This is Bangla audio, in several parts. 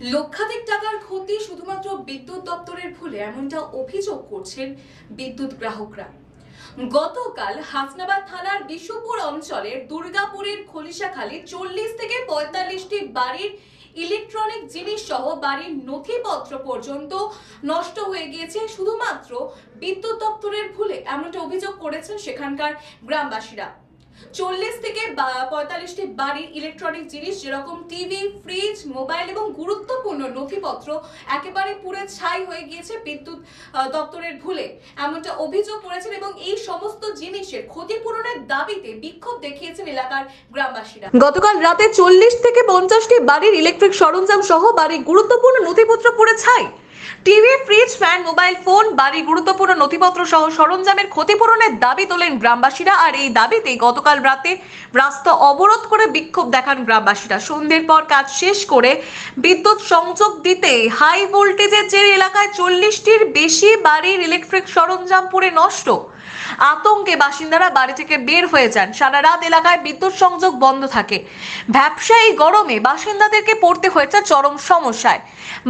লক্ষাধিক টাকার ক্ষতি শুধুমাত্র বিদ্যুৎ দপ্তরের ভুলে এমনটা অভিযোগ করছেন বিদ্যুৎ গ্রাহকরা। গতকাল হাসনাবাদ থানার বিশুপুর অঞ্চলের দুর্গাপুরের খলিশাখালী চল্লিশ থেকে পঁয়তাল্লিশটি বাড়ির ইলেকট্রনিক জিনিস সহ বাড়ির নথিপত্র পর্যন্ত নষ্ট হয়ে গিয়েছে। শুধুমাত্র বিদ্যুৎ দপ্তরের ভুলে এমনটা অভিযোগ করেছেন সেখানকার গ্রামবাসীরা। চল্লিশ থেকে পঁয়তাল্লিশটি বাড়ির ইলেকট্রনিক জিনিস, যেরকম টিভি ফ্রিজ মোবাইল এবং গুরুত্বপূর্ণ নথিপত্র একেবারে পুরো ছাই হয়ে গিয়েছে বিদ্যুৎ দপ্তরের ভুলে। এমনটা অভিযোগ করেছেন এবং এই সমস্ত জিনিসের ক্ষতিপূরণের দাবিতে বিক্ষোভ দেখিয়েছেন এলাকার গ্রামবাসীরা। গতকাল রাতে চল্লিশ থেকে পঞ্চাশটি বাড়ির ইলেকট্রিক সরঞ্জাম সহ বাড়ির গুরুত্বপূর্ণ নথিপত্র পুড়ে ছাই। TV fridge fan mobile phone বাড়ি গুরুত্বপূর্ণ নথিপত্র সহ সরঞ্জামের ক্ষতিপূরণের দাবি তোলেন গ্রামবাসীরা। আর এই দাবিতে গতকাল রাতে রাস্তা অবরোধ করে বিক্ষোভ দেখান গ্রামবাসীরা। সন্ধ্যের পর কাজ শেষ করে বিদ্যুৎ সংযোগ দিতে হাই ভোল্টেজের যে এলাকায় চল্লিশটির বেশি বাড়ির ইলেকট্রিক সরঞ্জাম পুড়ে নষ্ট। আতঙ্কে বাসিন্দারা বাড়ি থেকে বের হয়ে যান। সারা রাত এলাকায় বিদ্যুৎ সংযোগ বন্ধ থাকে। ব্যবসায়ী গরমে বাসিন্দাদেরকে পড়তে হয়েছে চরম সমস্যায়।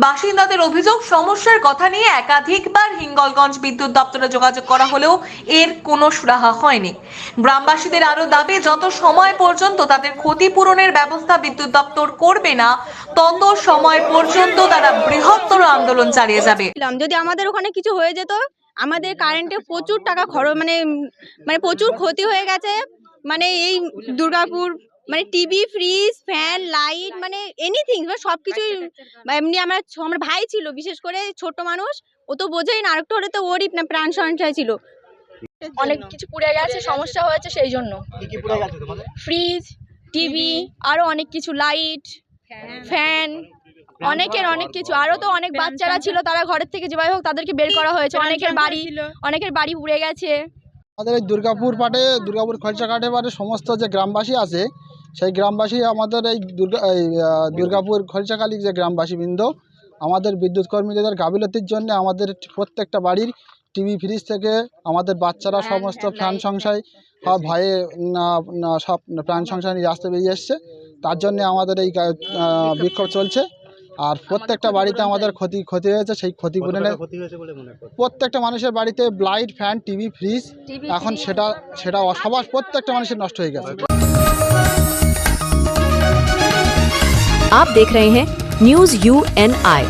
বাসিন্দাদের অভিযোগ, সমস্যার কথা নিয়ে একাধিকবার হিঙ্গলগঞ্জ বিদ্যুৎ দপ্তরে যোগাযোগ করা হলেও এর কোনো সুরাহা হয়নি। গ্রামবাসীদের আরও দাবি, যত সময় পর্যন্ত তাদের ক্ষতিপূরণের ব্যবস্থা বিদ্যুৎ দপ্তর করবে না, তত সময় পর্যন্ত তারা বৃহত্তর আন্দোলন চালিয়ে যাবে। যদি আমাদের ওখানে কিছু হয়ে যেত আমাদের কারেন্টে প্রচুর টাকা খরচ মানে মানে প্রচুর ক্ষতি হয়ে গেছে। মানে এই দুর্গাপুর মানে টিভি ফ্রিজ ফ্যান লাইট মানে এনিথিং মানে সব কিছুই এমনি আমার আমার ভাই ছিল বিশেষ করে ছোট মানুষ ও তো বোঝেই না আরেকটু হলে তো ওরই না প্রাণ সংশয় ছিল। অনেক কিছু পুড়ে গেছে সমস্যা হয়েছে সেই জন্য। কি কি পুড়ে গেছে তোমাদের? ফ্রিজ টিভি আরও অনেক কিছু লাইট ফ্যান অনেকের অনেক কিছু। আরও তো অনেক বাচ্চারা ছিল তারা ঘরের থেকে যেভাবে হোক তাদেরকে বের করা হয়েছে। অনেকের বাড়ি অনেকের বাড়ি উড়ে গেছে। আমাদের এই দুর্গাপুর পাটে দুর্গাপুর খরচা কাটে পাটে সমস্ত যে গ্রামবাসী আছে সেই গ্রামবাসী আমাদের এই দুর্গা এই দুর্গাপুর খরচাকালী যে গ্রামবাসীবৃন্দ আমাদের বিদ্যুৎ কর্মীদের গাফিলতির জন্য আমাদের প্রত্যেকটা বাড়ির টিভি ফ্রিজ থেকে আমাদের বাচ্চারা সমস্ত প্রাণ সংশয় সব ভয়ে সব প্রাণ সংশয় নিয়ে রাস্তায় বেরিয়ে এসছে। তার জন্য আমাদের এই বিক্ষোভ চলছে। আর প্রত্যেকটা বাড়িতে আমাদের ক্ষতি ক্ষতি হয়েছে সেই ক্ষতিপূরণের প্রত্যেকটা মানুষের বাড়িতে লাইট ফ্যান টিভি ফ্রিজ এখন সেটা সেটা সবার প্রত্যেকটা মানুষের নষ্ট হয়ে গেছে आप देख रहे हैं न्यूज यू एन आई